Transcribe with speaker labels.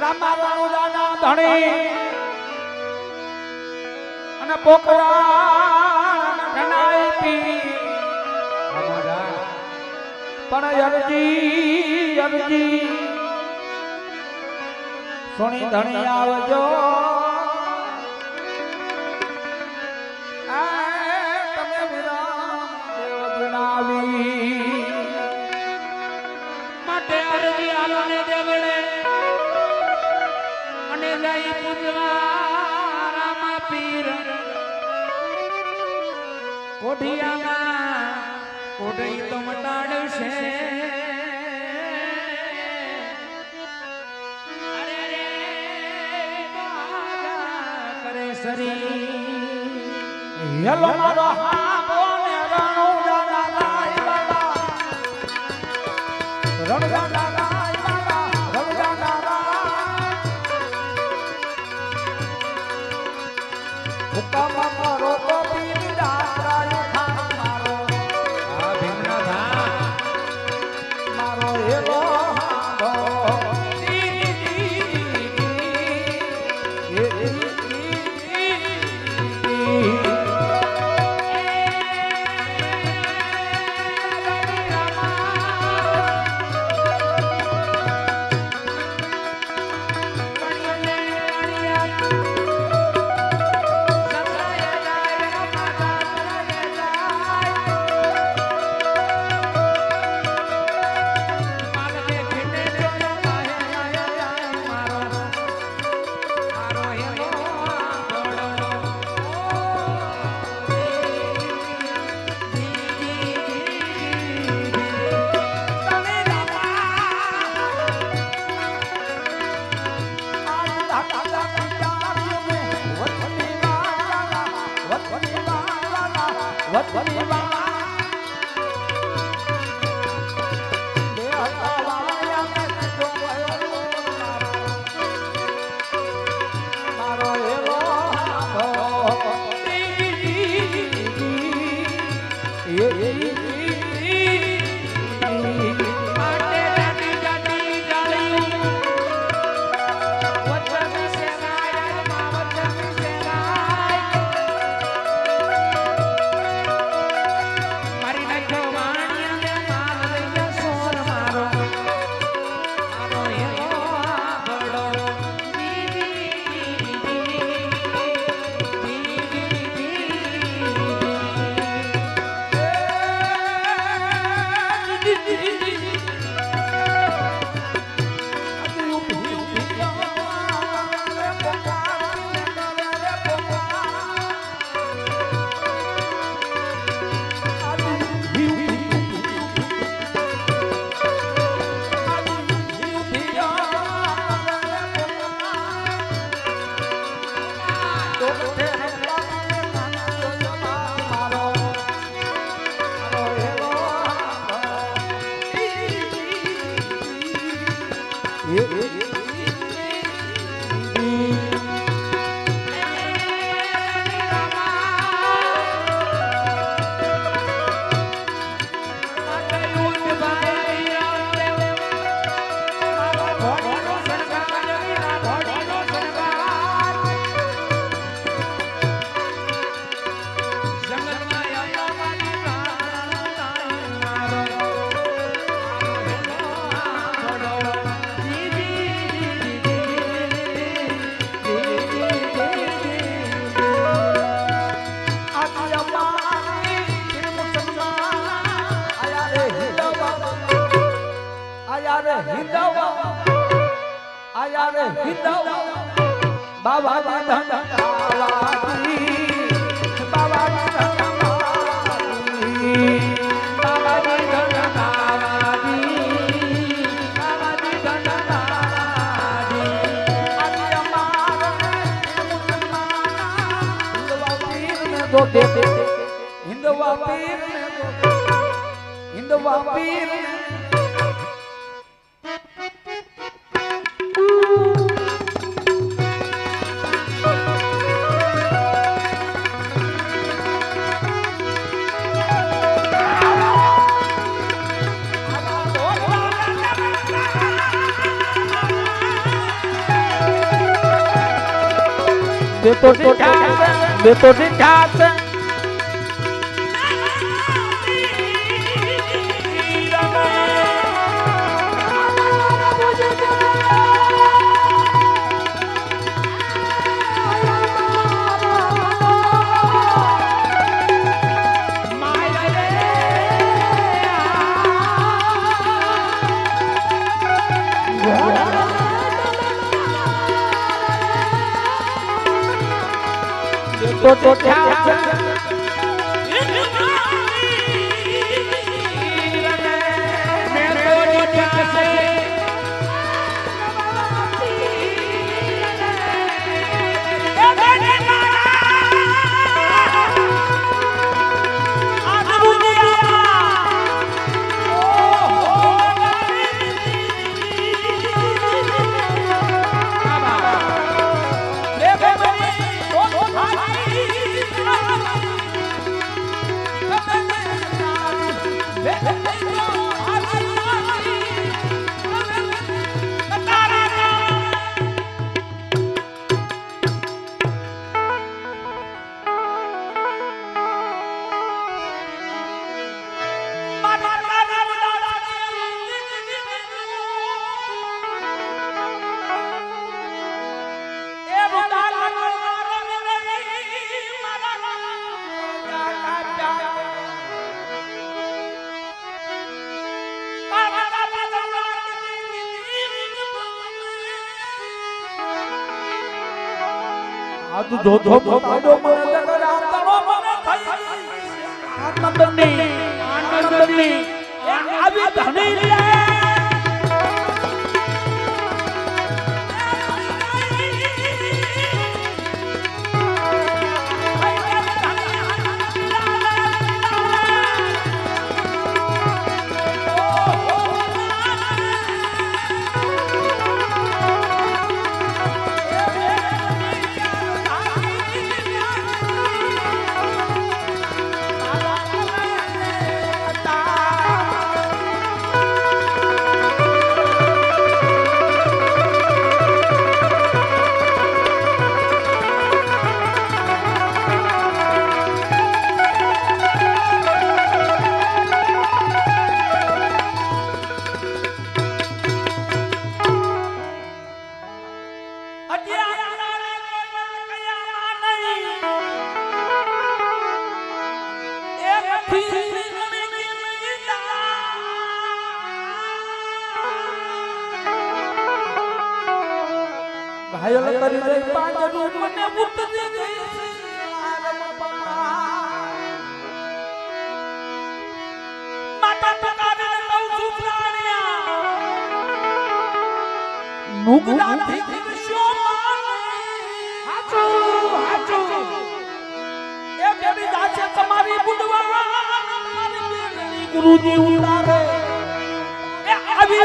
Speaker 1: ધણી અને પોકરા પણ અરજી અરજી. સોની ધણી આવજો.
Speaker 2: કોઠિયામાં કોઠી તો મટાડશે. કરે
Speaker 1: હેલો મારો હાબો ને રણુદાના લાઈ બાબા. રણુદાના લાઈ હાબો 我我我我
Speaker 2: મારો
Speaker 1: બાબાજી ધનવાલાજી બાબાજી ધનવાલાજી બાબાજી ધનવાલાજી બાબાજી বেতন
Speaker 2: বেতন
Speaker 1: દેતો તો દેતો આ તું જોતો પોતાડો મને જગર આતણો મને થઈ આનંદની આનંદની આવી ધણી લે. દે પાંજરું મને ઉતરી ગઈ પમા માતા પિતાને કહું છું પ્રાણિયા નુગડાથી જીવશો હાચો હાચો. એ બેબી દાસે તમારી બુડવા ગુરુજી ઉતારે. એ આવી